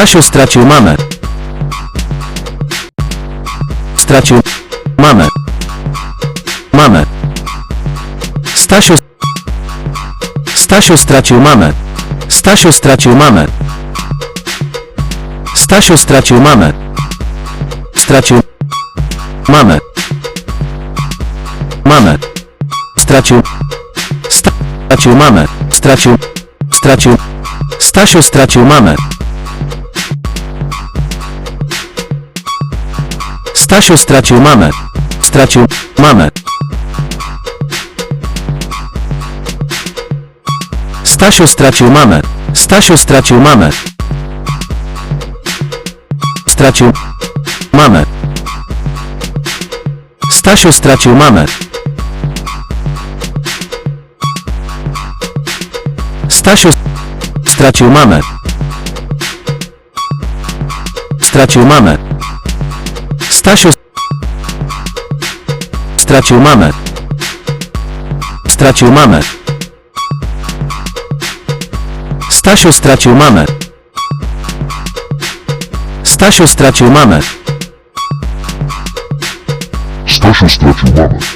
Stasiu stracił mamę. Stracił mamę. Mamę. Stasiu. Stasiu stracił mamę. Stasiu stracił mamę. Stasiu stracił mamę. Stracił mamę. Mamę. Stracił. Stracił mamę. Stracił. Stracił. Stasiu stracił mamę. Stasiu stracił mamę. Stracił mamę. Stasiu stracił mamę. Stasiu stracił mamę. Stracił mamę. Stasiu stracił mamę. Stasiu stracił mamę. Stracił mamę. Stasiu stracił mamę. Stracił mamę. Stasiu stracił mamę. Stasiu stracił mamę. Stasiu stracił mamę.